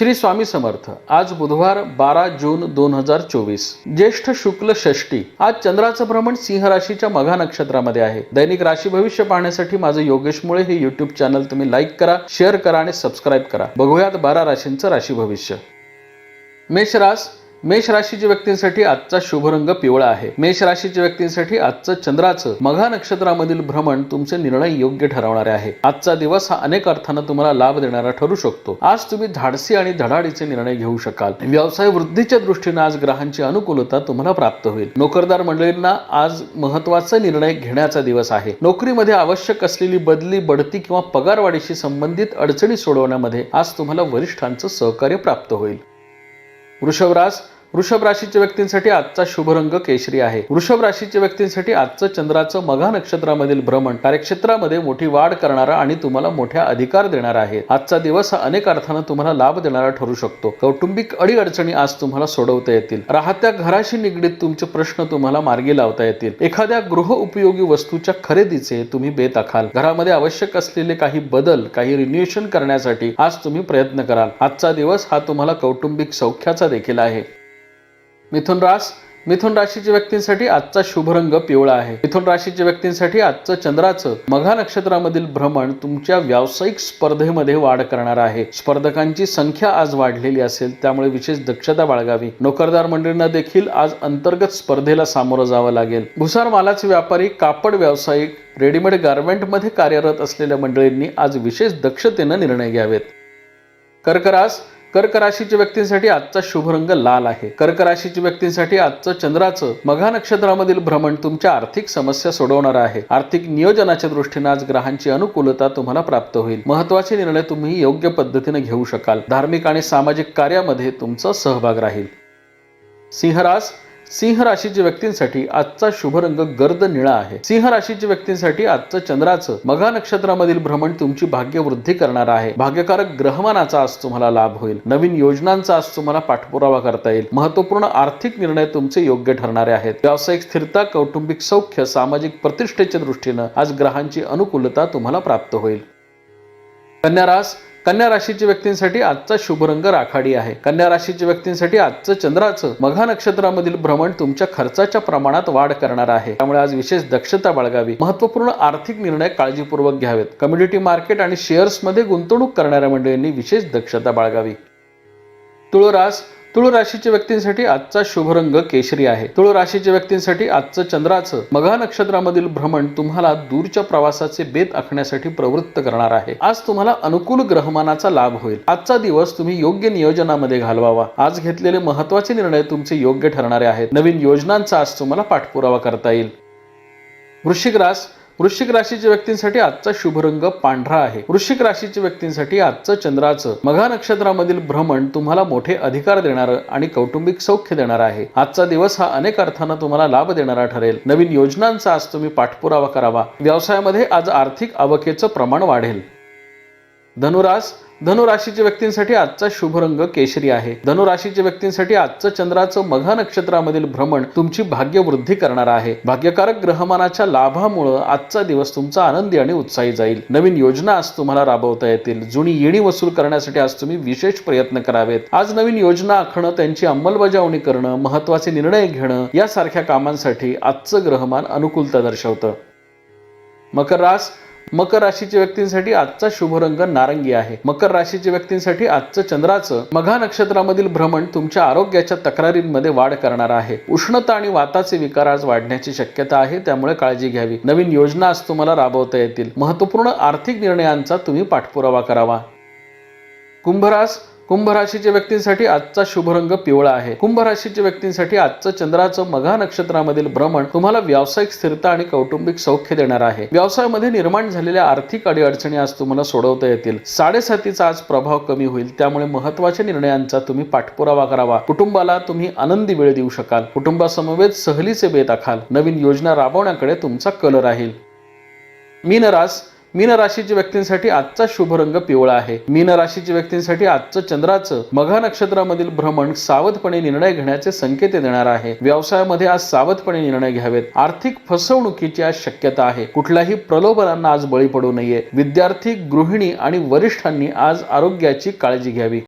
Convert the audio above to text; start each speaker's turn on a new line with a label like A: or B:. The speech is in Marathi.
A: श्री स्वामी समर्थ आज बुधवार बारा जून दोन हजार चोवीस. ज्येष्ठ शुक्ल षष्टी आज चंद्राचं भ्रमण सिंह राशीच्या मघा नक्षत्रामध्ये आहे. दैनिक राशी भविष्य पाहण्यासाठी माझं योगेश मुळे हे युट्यूब चॅनल तुम्ही लाईक करा शेअर करा आणि सबस्क्राईब करा. बघूयात बारा राशींचं राशी भविष्य. मेष रास मेष राशीच्या व्यक्तींसाठी आजचा शुभ रंग पिवळा आहे. मेष राशीच्या व्यक्तींसाठी आजचं चंद्राचं मघा नक्षत्रामधील भ्रमण तुमचे निर्णय योग्य ठरवणारे आहे. आजचा दिवस हा अनेक अर्थानं तुम्हाला लाभ देणारा ठरू शकतो. आज तुम्ही धाडसी आणि धडाडीचे निर्णय घेऊ शकाल. व्यवसाय वृद्धीच्या दृष्टीने आज ग्रहांची अनुकूलता तुम्हाला प्राप्त होईल. नोकरदार मंडळींना आज महत्त्वाचा निर्णय घेण्याचा दिवस आहे. नोकरीमध्ये आवश्यक असलेली बदली बढती किंवा पगारवाढीशी संबंधित अडचणी सोडवण्यामध्ये आज तुम्हाला वरिष्ठांचं सहकार्य प्राप्त होईल. वृषभ वृषभ राशीच्या व्यक्तींसाठी आजचा शुभ रंग केशरी आहे. वृषभ राशीच्या व्यक्तींसाठी आजचं चंद्राचं मघा नक्षत्रामधील भ्रमण कार्यक्षेत्रामध्ये मोठी वाढ करणारा आणि तुम्हाला मोठ्या अधिकार देणारा आहे. आजचा दिवस हा अनेक अर्थानं तुम्हाला लाभ देणारा ठरू शकतो. कौटुंबिक अडीअडचणी आज तुम्हाला सोडवता येतील. राहत्या घराशी निगडीत तुमचे प्रश्न तुम्हाला मार्गी लावता येतील. एखाद्या गृह उपयोगी वस्तूच्या खरेदीचे तुम्ही बेत आखाल. घरामध्ये आवश्यक असलेले काही बदल काही रिन्युएशन करण्यासाठी आज तुम्ही प्रयत्न कराल. आजचा दिवस हा तुम्हाला कौटुंबिक सौख्याचा देखील आहे. मिथुन रास मिथुन राशीच्या व्यक्तींसाठी आजचा शुभ रंग पिवळा आहे. मिथुन राशीच्या व्यक्तींसाठी आजचं चंद्राचं मघा नक्षत्रामधील भ्रमण तुमच्या व्यावसायिक स्पर्धेमध्ये वाढ करणार आहे. स्पर्धकांची संख्या आज वाढलेली असेल त्यामुळे विशेष दक्षता बाळगावी. नोकरदार मंडळींना देखील आज अंतर्गत स्पर्धेला सामोरं जावं लागेल. भुसार मालाचे व्यापारी कापड व्यावसायिक रेडीमेड गारमेंटमध्ये कार्यरत असलेल्या मंडळींनी आज विशेष दक्षतेनं निर्णय घ्यावेत. कर्करास कर्क राशीच्या व्यक्तींसाठी आजचा शुभ रंग लाल आहे. कर्क राशीच्या व्यक्तींसाठी आजचं चंद्राचं मघा नक्षत्रामधील भ्रमण तुमच्या आर्थिक समस्या सोडवणार आहे. आर्थिक नियोजनाच्या दृष्टीने आज ग्रहांची अनुकूलता तुम्हाला प्राप्त होईल. महत्त्वाचे निर्णय तुम्ही योग्य पद्धतीने घेऊ शकाल. धार्मिक आणि सामाजिक कार्यामध्ये तुमचा सहभाग राहील. सिंहरास सिंह राशीच्या व्यक्तींसाठी आजचा शुभ रंग गर्द निळा आहे. सिंह राशीच्या व्यक्तींसाठी आजचं चंद्राचं मघा नक्षत्रामधील भ्रमण तुमची भाग्यवृद्धी करणार आहे. भाग्यकारक ग्रहमानाचा आज तुम्हाला लाभ होईल. नवीन योजनांचा आज तुम्हाला पाठपुरावा करता येईल. महत्त्वपूर्ण आर्थिक निर्णय तुमचे योग्य ठरणारे आहेत. व्यावसायिक स्थिरता कौटुंबिक सौख्य सामाजिक प्रतिष्ठेच्या दृष्टीनं आज ग्रहांची अनुकूलता तुम्हाला प्राप्त होईल. कन्या रास कन्या राशीच्या व्यक्तींसाठी आजचा शुभ रंग राखाडी आहे. कन्या राशीच्या व्यक्तींसाठी आजचं चंद्राचं मघा नक्षत्रामधील भ्रमण तुमच्या खर्चाच्या प्रमाणात वाढ करणार आहे. त्यामुळे आज विशेष दक्षता बाळगावी. महत्त्वपूर्ण आर्थिक निर्णय काळजीपूर्वक घ्यावेत. कम्युनिटी मार्केट आणि शेअर्समध्ये गुंतवणूक करणाऱ्या मंडळींनी विशेष दक्षता बाळगावी. तुळरास तुळ राशीच्या व्यक्तींसाठी आजचा शुभ रंग केशरी आहे. तुळ राशीच्या व्यक्तींसाठी आजचं चंद्राचं मघा नक्षत्रामधील भ्रमण तुम्हाला दूरच्या प्रवासाचे बेत आखण्यासाठी प्रवृत्त करणार आहे. आज तुम्हाला अनुकूल ग्रहमानाचा लाभ होईल. आजचा दिवस तुम्ही योग्य नियोजनामध्ये घालवावा. आज घेतलेले महत्त्वाचे निर्णय तुमचे योग्य ठरणारे आहेत. नवीन योजनांचा आज तुम्हाला पाठपुरावा करता येईल. वृश्चिक रास वृश्चिक राशीच्या व्यक्तींसाठी आजचा शुभ रंग पांढरा आहे. वृश्चिक राशीच्या व्यक्तींसाठी आजचं चंद्राचं मघा नक्षत्रामधील भ्रमण तुम्हाला मोठे अधिकार देणारं आणि कौटुंबिक सौख्य देणार आहे. आजचा दिवस हा अनेक अर्थानं तुम्हाला लाभ देणारा ठरेल. नवीन योजनांचा आज तुम्ही पाठपुरावा करावा. व्यवसायामध्ये आज आर्थिक आवकेचं प्रमाण वाढेल. धनुरास धनुराशीच्या व्यक्तींसाठी आजचा शुभ रंग केशरी आहे. धनुराशीच्या व्यक्तींसाठी आजचं चंद्राचं मघा नक्षत्रामधील भ्रमण तुमची भाग्यवृद्धी करणार आहे. भाग्यकारक ग्रहमानाच्या लाभामुळं आजचा दिवस तुमचा आनंदी आणि उत्साही जाईल. नवीन योजना आज तुम्हाला राबवता येतील. जुनी येणी वसूल करण्यासाठी आज तुम्ही विशेष प्रयत्न करावेत. आज नवीन योजना आखणं त्यांची अंमलबजावणी करणं महत्त्वाचे निर्णय घेणं यासारख्या कामांसाठी आजचं ग्रहमान अनुकूलता दर्शवतं. मकर रास मकर राशीच्या व्यक्तींसाठी आजचा शुभ रंग नारंगी आहे. मकर राशीच्या व्यक्तींसाठी आजचं चंद्राचं मघा नक्षत्रामधील भ्रमण तुमच्या आरोग्याच्या तक्रारींमध्ये वाढ करणार आहे. उष्णता आणि वाताचे विकार आज वाढण्याची शक्यता आहे त्यामुळे काळजी घ्यावी. नवीन योजना आज तुम्हाला राबवता येतील. महत्त्वपूर्ण आर्थिक निर्णयांचा तुम्ही पाठपुरावा करावा. कुंभरास कुंभ राशीच्या व्यक्तींसाठी आजचा शुभ रंग पिवळा आहे. कुंभ राशीच्या व्यक्तींसाठी आजचं चंद्राचं मघा नक्षत्रामधील भ्रमण तुम्हाला व्यावसायिक स्थिरता आणि कौटुंबिक सौख्य देणार आहे. व्यवसायामध्ये निर्माण झालेल्या आर्थिक अडीअडचणी आज तुम्हाला सोडवता येतील. साडेसातीचा आज प्रभाव कमी होईल. त्यामुळे महत्त्वाच्या निर्णयांचा तुम्ही पाठपुरावा करावा. कुटुंबाला तुम्ही आनंदी वेळ देऊ शकाल. कुटुंबासमवेत सहलीचे बेत आखाल. नवीन योजना राबवण्याकडे तुमचा कल राहील. मीनरास मीन राशीच्या व्यक्तींसाठी आजचा शुभ रंग पिवळा आहे. मीन राशीच्या व्यक्तींसाठी आजचं चंद्राचं मघा नक्षत्रामधील भ्रमण सावधपणे निर्णय घेण्याचे संकेत देणार आहे. व्यवसायामध्ये आज सावधपणे निर्णय घ्यावेत. आर्थिक फसवणुकीची आज शक्यता आहे. कुठल्याही प्रलोभनांना आज बळी पडू नये. विद्यार्थी गृहिणी आणि वरिष्ठांनी आज आरोग्याची काळजी घ्यावी.